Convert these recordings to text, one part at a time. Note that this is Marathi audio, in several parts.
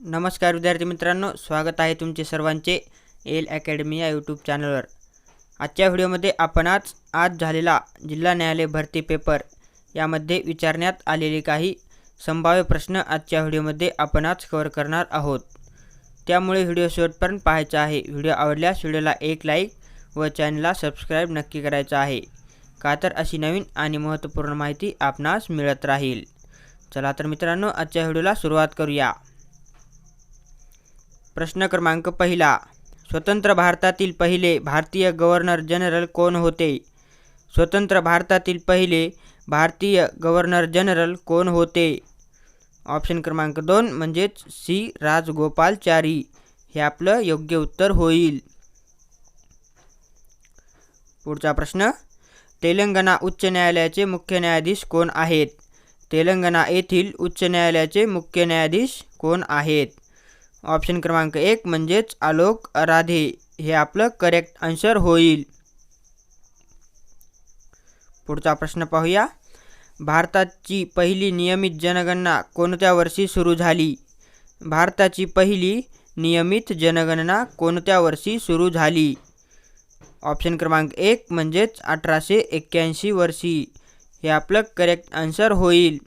नमस्कार विद्यार्थी मित्रांनो स्वागत आहे तुमचे सर्वांचे एल अकॅडमी या यूट्यूब चॅनलवर आजच्या व्हिडिओमध्ये आपण आज आज झालेला जिल्हा न्यायालय भरती पेपर यामध्ये विचारण्यात आलेले काही संभाव्य प्रश्न आजच्या व्हिडिओमध्ये आपण आज कव्हर करणार आहोत. त्यामुळे व्हिडिओ शेवटपर्यंत पाहायचा आहे. व्हिडिओ आवडल्यास व्हिडिओला एक लाईक व चॅनलला सबस्क्राईब नक्की करायचं आहे. का तर अशी नवीन आणि महत्त्वपूर्ण माहिती आपणास मिळत राहील. चला तर मित्रांनो आजच्या व्हिडिओला सुरुवात करूया. प्रश्न क्रमांक पहिला. स्वतंत्र भारतातील पहिले भारतीय गव्हर्नर जनरल कोण होते? स्वतंत्र भारतातील पहिले भारतीय गव्हर्नर जनरल कोण होते? ऑप्शन क्रमांक दोन म्हणजेच सी. राजगोपालचारी हे आपलं योग्य उत्तर होईल. पुढचा प्रश्न. तेलंगणा उच्च न्यायालयाचे मुख्य न्यायाधीश कोण आहेत? तेलंगणा येथील उच्च न्यायालयाचे मुख्य न्यायाधीश कोण आहेत? ऑप्शन क्रमांक एक म्हणजेच आलोक अराधे हे आपलं करेक्ट आन्सर होईल. पुढचा प्रश्न पाहूया. भारताची पहिली नियमित जनगणना कोणत्या वर्षी सुरू झाली? भारताची पहिली नियमित जनगणना कोणत्या वर्षी सुरू झाली? ऑप्शन क्रमांक एक म्हणजेच अठराशे एक्क्याऐंशी वर्षी. हे आपलं करेक्ट आन्सर होईल.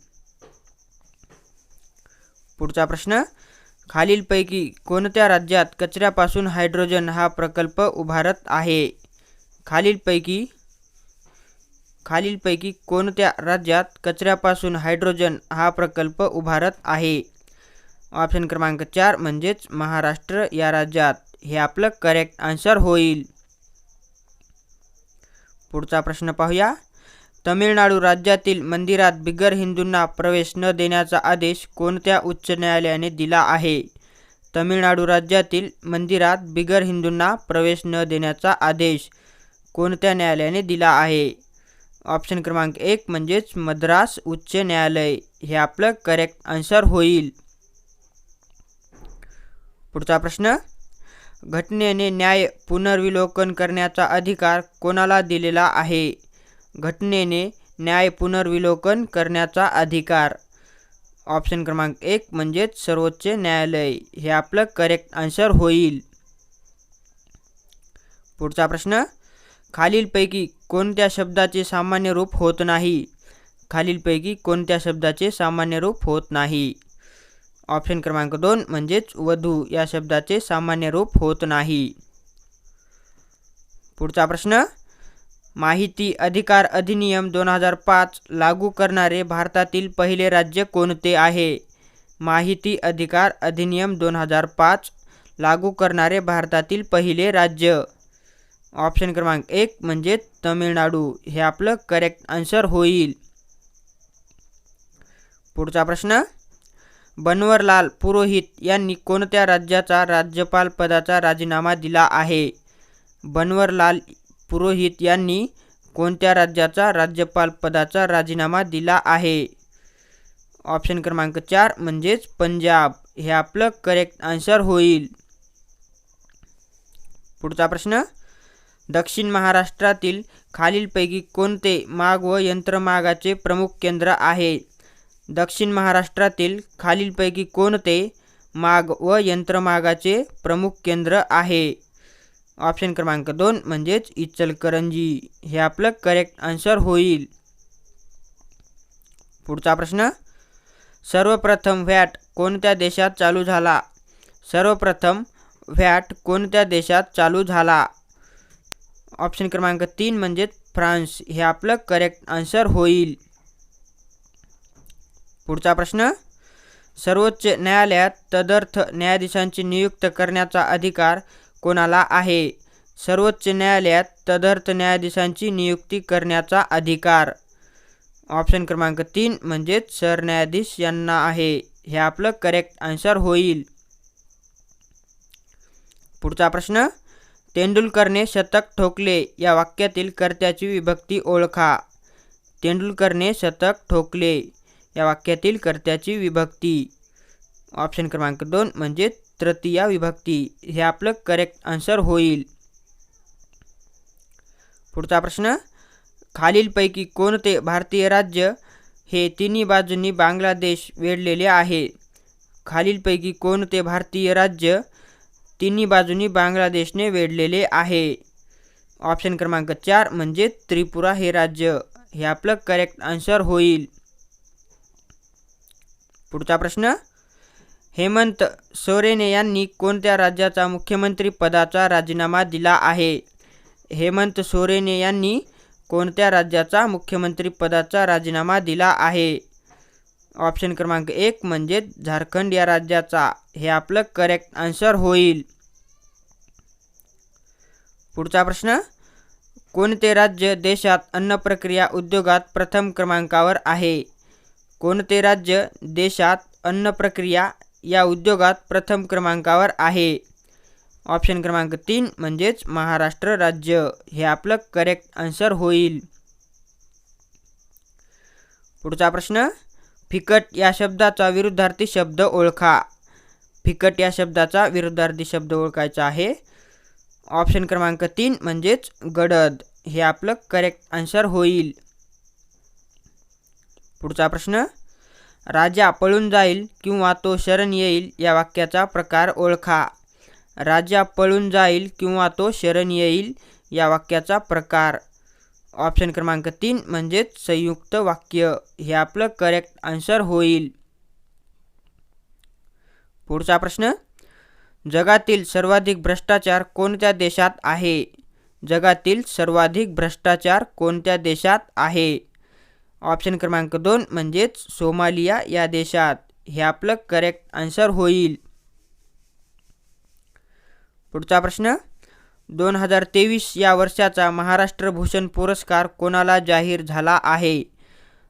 पुढचा प्रश्न खालीलपैकी कोणत्या राज्यात कचऱ्यापासून हायड्रोजन हा प्रकल्प उभारत आहे? खालीलपैकी खालीलपैकी कोणत्या राज्यात कचऱ्यापासून हायड्रोजन हा प्रकल्प उभारत आहे? ऑप्शन क्रमांक चार म्हणजेच महाराष्ट्र या राज्यात. हे आपलं करेक्ट आन्सर होईल. पुढचा प्रश्न पाहूया. तमिळनाडू राज्यातील मंदिरात बिगर हिंदूंना प्रवेश न देण्याचा आदेश कोणत्या उच्च न्यायालयाने दिला आहे? तमिळनाडू राज्यातील मंदिरात बिगर हिंदूंना प्रवेश न देण्याचा आदेश कोणत्या न्यायालयाने दिला आहे? ऑप्शन क्रमांक एक म्हणजेच मद्रास उच्च न्यायालय. हे आपलं करेक्ट आन्सर होईल. पुढचा प्रश्न. घटनेने न्याय पुनर्विलोकन करण्याचा अधिकार कोणाला दिलेला आहे? घटनेने न्याय पुनर्विलोकन करण्याचा अधिकार. ऑप्शन क्रमांक एक म्हणजेच सर्वोच्च न्यायालय. हे आपलं करेक्ट आन्सर होईल. पुढचा प्रश्न. खालीलपैकी कोणत्या शब्दाचे सामान्य रूप होत नाही? खालीलपैकी कोणत्या शब्दाचे सामान्य रूप होत नाही? ऑप्शन क्रमांक दोन म्हणजेच वधू या शब्दाचे सामान्य रूप होत नाही. पुढचा प्रश्न. माहिती अधिकार अधिनियम दोन हजार पाच लागू करणारे भारतातील पहिले राज्य कोणते आहे? माहिती अधिकार अधिनियम दोन हजार पाच लागू करणारे भारतातील पहिले राज्य. ऑप्शन क्रमांक एक म्हणजे तमिळनाडू. हे आपलं करेक्ट आन्सर होईल. पुढचा प्रश्न. बनवरलाल पुरोहित यांनी कोणत्या राज्याचा राज्यपाल पदाचा राजीनामा दिला आहे? बनवरलाल पुरोहित यांनी कोणत्या राज्याचा राज्यपाल पदाचा राजीनामा दिला आहे? ऑप्शन क्रमांक चार म्हणजेच पंजाब. हे आपलं करेक्ट आन्सर होईल. पुढचा प्रश्न. दक्षिण महाराष्ट्रातील खालीलपैकी कोणते माग व यंत्रमागाचे प्रमुख केंद्र आहे? दक्षिण महाराष्ट्रातील खालीलपैकी कोणते माग व यंत्रमागाचे प्रमुख केंद्र आहे? ऑप्शन क्रमांक दोन म्हणजेच इचलकरंजी. हे आपलं करेक्ट आन्सर होईल. पुढचा प्रश्न सर्वप्रथम व्हॅट कोणत्या देशात चालू झाला? सर्वप्रथम व्हॅट कोणत्या देशात चालू झाला? ऑप्शन क्रमांक तीन म्हणजेच फ्रान्स. हे आपलं करेक्ट आन्सर होईल. पुढचा प्रश्न सर्वोच्च न्यायालयात तदर्थ न्यायाधीशांची नियुक्त करण्याचा अधिकार कोणाला आहे? सर्वोच्च न्यायालयात तदर्थ न्यायाधीशांची नियुक्ती करण्याचा अधिकार. ऑप्शन क्रमांक तीन म्हणजेच सरन्यायाधीश यांना आहे. हे आपलं करेक्ट आन्सर होईल. पुढचा प्रश्न तेंडुलकरने शतक ठोकले या वाक्यातील कर्त्याची विभक्ती ओळखा. तेंडुलकरने शतक ठोकले या वाक्यातील कर्त्याची विभक्ती. ऑप्शन क्रमांक दोन म्हणजेच तृतीया विभक्ती हे आपलं करेक्ट आन्सर होईल. पुढचा प्रश्न खालीलपैकी कोणते भारतीय राज्य हे तिन्ही बाजूंनी बांगलादेश वेढलेले आहे? खालीलपैकी कोणते भारतीय राज्य तिन्ही बाजूंनी बांगलादेशने वेढलेले आहे? ऑप्शन क्रमांक चार म्हणजे त्रिपुरा हे राज्य हे आपलं करेक्ट आन्सर होईल. पुढचा प्रश्न हेमंत सोरेने यांनी कोणत्या राज्याचा मुख्यमंत्री पदाचा राजीनामा दिला आहे? हेमंत सोरेने यांनी कोणत्या राज्याचा मुख्यमंत्री पदाचा राजीनामा दिला आहे? ऑप्शन क्रमांक एक म्हणजे झारखंड या राज्याचा. हे आपलं करेक्ट आन्सर होईल. पुढचा प्रश्न कोणते राज्य देशात अन्न प्रक्रिया उद्योगात प्रथम क्रमांकावर आहे? कोणते राज्य देशात अन्न प्रक्रिया या उद्योगात प्रथम क्रमांकावर आहे. ऑप्शन क्रमांक तीन म्हणजेच महाराष्ट्र राज्य. हे आपलं करेक्ट आन्सर होईल. पुढचा प्रश्न फिकट या शब्दाचा विरुद्धार्थी शब्द ओळखा. फिकट या शब्दाचा विरुद्धार्थी शब्द ओळखायचा आहे. ऑप्शन क्रमांक तीन म्हणजेच गडद. हे आपलं करेक्ट आन्सर होईल. पुढचा प्रश्न राजा पळून जाईल किंवा तो शरण येईल या वाक्याचा प्रकार ओळखा. राजा पळून जाईल किंवा तो शरण येईल या वाक्याचा प्रकार. ऑप्शन क्रमांक तीन म्हणजेच संयुक्त वाक्य. हे आपलं करेक्ट आन्सर होईल. पुढचा प्रश्न. जगातील सर्वाधिक भ्रष्टाचार कोणत्या देशात आहे? जगातील सर्वाधिक भ्रष्टाचार कोणत्या देशात आहे? ऑप्शन क्रमांक दोन म्हणजेच सोमालिया या देशात. हे आपलं करेक्ट आन्सर होईल. पुढचा प्रश्न. दोन हजार तेवीस या वर्षाचा महाराष्ट्र भूषण पुरस्कार कोणाला जाहीर झाला आहे?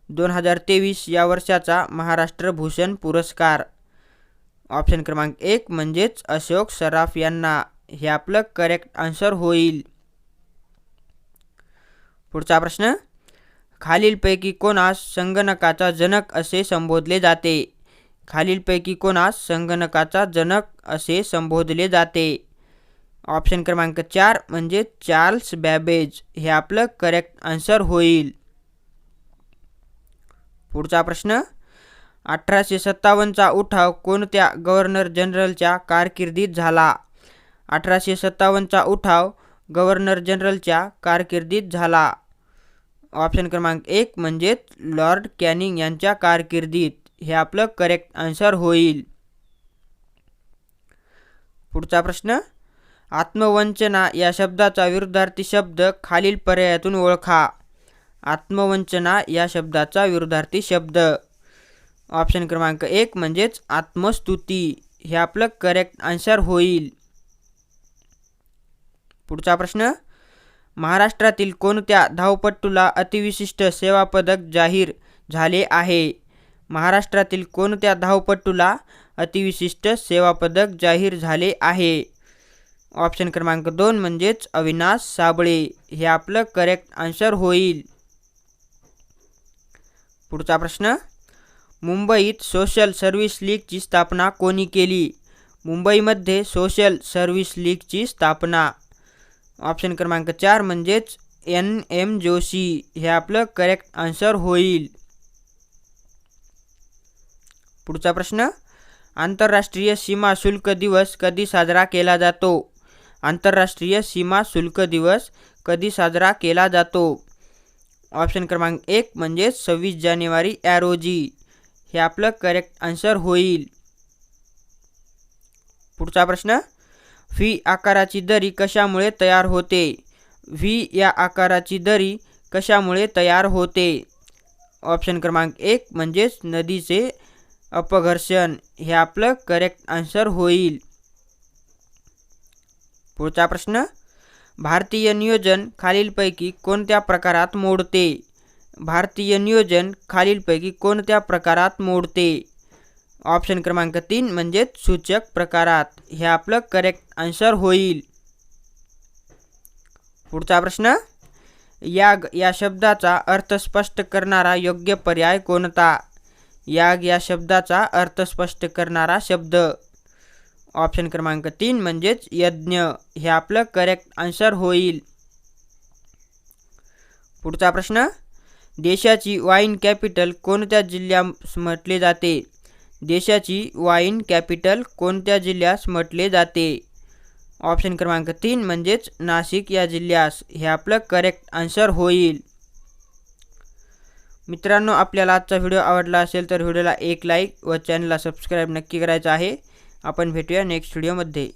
दोन हजार तेवीस या वर्षाचा महाराष्ट्र भूषण पुरस्कार. ऑप्शन क्रमांक एक म्हणजेच अशोक सराफ यांना. हे आपलं करेक्ट आन्सर होईल. पुढचा प्रश्न. खालीलपैकी कोणास संगणकाचा जनक असे संबोधले जाते? खालीलपैकी कोणास संगणकाचा जनक असे संबोधले जाते? ऑप्शन क्रमांक चार म्हणजे चार्ल्स बॅबेज. हे आपलं करेक्ट आन्सर होईल. पुढचा प्रश्न. अठराशे सत्तावन्नचा उठाव कोणत्या गव्हर्नर जनरलच्या कारकिर्दीत झाला? अठराशे सत्तावन्नचा उठाव गव्हर्नर जनरलच्या कारकिर्दीत झाला. ऑप्शन क्रमांक एक म्हणजेच लॉर्ड कॅनिंग यांच्या कारकिर्दीत. हे आपलं करेक्ट आन्सर होईल. पुढचा प्रश्न. आत्मवंचना या शब्दाचा विरुद्धार्थी शब्द खालील पर्यायातून ओळखा. आत्मवंचना या शब्दाचा विरुद्धार्थी शब्द. ऑप्शन क्रमांक एक म्हणजेच आत्मस्तुती. हे आपलं करेक्ट आन्सर होईल. पुढचा प्रश्न. महाराष्ट्रातील कोणत्या धावपट्टूला अतिविशिष्ट सेवा पदक जाहीर झाले आहे? महाराष्ट्रातील कोणत्या धावपट्टूला अतिविशिष्ट सेवा पदक जाहीर झाले आहे? ऑप्शन क्रमांक दोन म्हणजेच अविनाश साबळे. हे आपलं करेक्ट आन्सर होईल. पुढचा प्रश्न. मुंबईत सोशल सर्व्हिस लीगची स्थापना कोणी केली? मुंबईमध्ये सोशल सर्व्हिस लीगची स्थापना ऑप्शन क्रमांक चार म्हणजेच एन एम जोशी. हे आपलं करेक्ट आन्सर होईल. पुढचा प्रश्न आंतरराष्ट्रीय सीमा शुल्क दिवस कधी साजरा केला जातो? आंतरराष्ट्रीय सीमा शुल्क दिवस कधी साजरा केला जातो? ऑप्शन क्रमांक एक म्हणजे सव्वीस जानेवारी या रोजी. हे आपलं करेक्ट आन्सर होईल. पुढचा प्रश्न व्ही आकाराची दरी कशामुळे तयार होते? व्ही या आकाराची दरी कशामुळे तयार होते? ऑप्शन क्रमांक एक म्हणजेच नदीचे अपघर्षण. हे आपलं करेक्ट आन्सर होईल. पुढचा प्रश्न. भारतीय नियोजन खालीलपैकी कोणत्या प्रकारात मोडते? भारतीय नियोजन खालीलपैकी कोणत्या प्रकारात मोडते? ऑप्शन क्रमांक तीन म्हणजेच सूचक प्रकारात. हे आपलं करेक्ट आन्सर होईल. पुढचा प्रश्न याग या शब्दाचा अर्थ स्पष्ट करणारा योग्य पर्याय कोणता? याग या शब्दाचा अर्थ स्पष्ट करणारा शब्द. ऑप्शन क्रमांक तीन म्हणजेच यज्ञ. हे आपलं करेक्ट आन्सर होईल. पुढचा प्रश्न देशाची वाईन कॅपिटल कोणत्या जिल्ह्यास म्हटले जाते? देशाची वाईन कॅपिटल कोणत्या जिल्ह्यास म्हटले जाते? ऑप्शन क्रमांक तीन म्हणजेच नाशिक या जिल्ह्यास. हे आपलं करेक्ट आन्सर होईल. मित्रांनो आपल्याला आजचा व्हिडिओ आवडला असेल तर व्हिडिओला एक लाईक व चॅनलला सबस्क्राईब नक्की करायचं आहे. आपण भेटूया नेक्स्ट व्हिडिओमध्ये